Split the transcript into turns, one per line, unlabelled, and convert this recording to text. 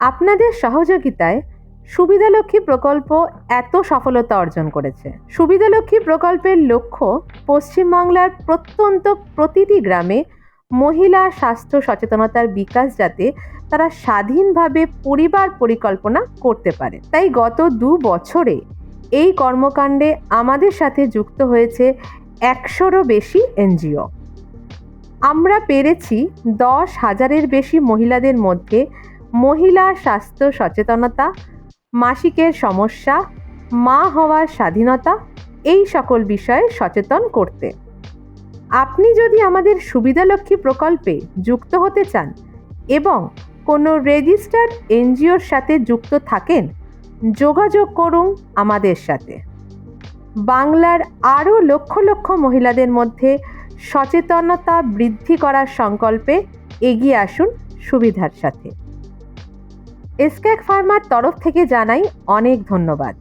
আপনাদের সহযোগিতায় সুবিধালক্ষ্মী প্রকল্প এত সফলতা অর্জন করেছে। সুবিধালক্ষ্মী প্রকল্পের লক্ষ্য পশ্চিমবাংলার প্রত্যন্ত প্রতিটি গ্রামে মহিলা স্বাস্থ্য সচেতনতার বিকাশ যাতে তারা স্বাধীনভাবে পরিবার পরিকল্পনা করতে পারে। তাই গত দু বছরে এই কর্মকাণ্ডে আমাদের সাথে যুক্ত হয়েছে একশোরও বেশি এনজিও। আমরা পেরেছি দশ হাজারের বেশি মহিলাদের মধ্যে মহিলা স্বাস্থ্য সচেতনতা, মাসিকের সমস্যা, মা হওয়ার স্বাধীনতা, এই সকল বিষয়ে সচেতন করতে। আপনি যদি আমাদের সুবিধালক্ষ্মী প্রকল্পে যুক্ত হতে চান এবং কোনো রেজিস্টার্ড এনজিওর সাথে যুক্ত থাকেন, যোগাযোগ করুন আমাদের সাথে। বাংলার আরও লক্ষ লক্ষ মহিলাদের মধ্যে সচেতনতা বৃদ্ধি করার সংকল্পে এগিয়ে আসুন সুবিধার সাথে। এসক্যাক ফার্মার তরফ থেকে জানাই অনেক ধন্যবাদ।